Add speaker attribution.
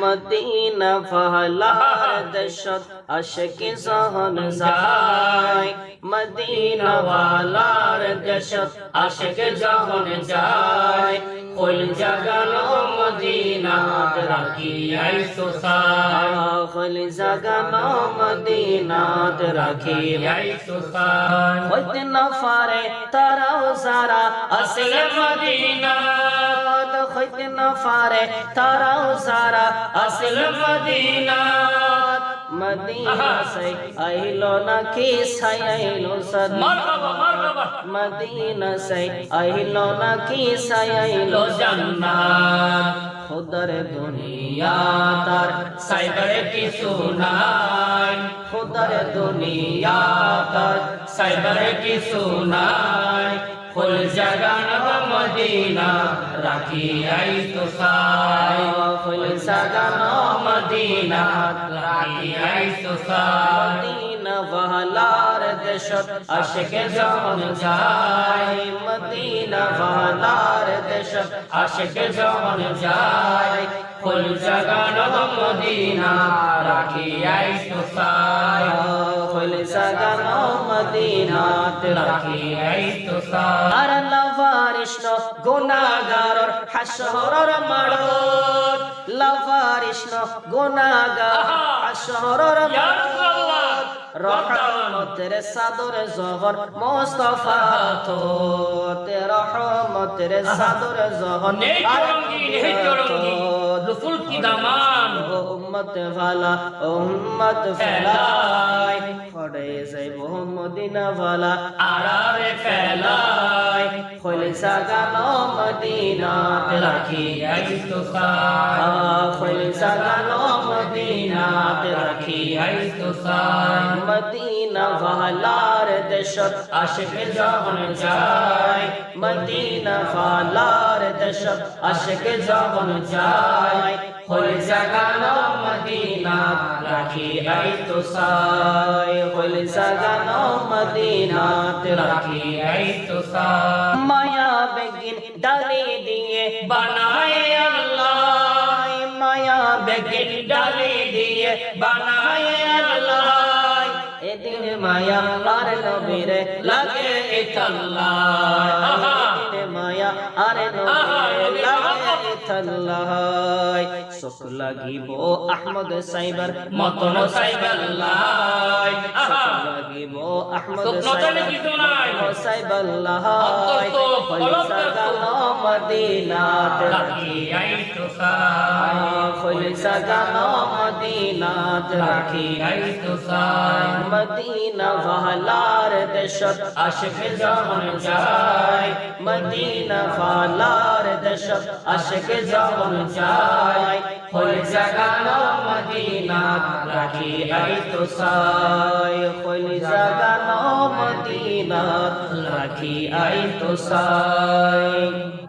Speaker 1: Medina ফহলার দশত আশক জহন যায়। মদিনা ওয়ালার দশত আশক জহন যায়। ফুল জাগানো মদিনা রাখি আইসো সায় ফুল জাগানো মদিনা রাখি আইসো সায় হইতে না পারে তারাও সারা আসলে মদিনা হইতে না পারে তারাও সারা আসল মদিনা মদিনা সে আইলো না কি সাই আইলো সদ। মদিনা সে আইলো না কি সাই আইলো জান্নাত। খুদর দুনিয়া তার সাইবার কিছু নাই খুদর দুনিয়া তার সাইবার কিছু নাই ফুল জাগান মদিনা রাখি আই তো সাই। ফুল জাগান মদিনা রাখি আই তো সাই। ওয়ালার দেশত আশিক জন যায়। মদিনা ওয়ালার দেশত আশিক জন যায়। ফুল জাগান মদিনা রাখি মদিনা রাখি আই তো সাই আর লভারিষ্ণ গুনাগার হাসরর মাড়ত লভারিষ্ণ গুনাগার হাসরর
Speaker 2: রাসূলুল্লাহ!
Speaker 1: রহমতের সাদর জহর মোস্তফা তো তে রহমতের সাদর জহর
Speaker 2: রসুল কি দামান
Speaker 1: উম্মত ভালা উম্মত ফেলাই ফড়ে যাই মদিনা ভালা
Speaker 2: আরারে ফেলাই
Speaker 1: খোলে সাগানো মদিনা রাখি খোলে সাগানো মদিনা রাখি মদিনা ওয়ালার দেশত আশিক যখন যায় মদিনা ওয়ালার দেশত আশিক যখন যায় হল জাগানো মদিনা রাখি আই তো সাই। হল জাগানো মদিনা রাখি
Speaker 2: আইতো সাই।
Speaker 1: মায়া বেগিন ডালি দিয়ে
Speaker 2: বানায় আল্লাহ।
Speaker 1: মায়া বেগিন ডালি দিয়ে বানায় আল্লাহ। মায়া আর নবীরে লাগে মায়া আর নবীরে লাগে ইতাল্লাহ সুখ লাগিব আহমদ সাইবার
Speaker 2: মতন সাইবাল্লাহ
Speaker 1: সুখ লাগিব আহমদ
Speaker 2: কিছু নাই।
Speaker 1: ফলিসাগানো মদিনাত
Speaker 2: রাখি আইতো সাই
Speaker 1: ফলিসাগানো মদিনাত রাখি
Speaker 2: আইতো সাই
Speaker 1: মদিনা ওয়ালার দেশত আশিক যখন যায় মদিনা ওয়ালার দেশত আশিক যখন যায় ফুল জাগানো মদিনা রাখি আই তো সাই ফুল জাগানো মদিনা রাখি আই তো সাই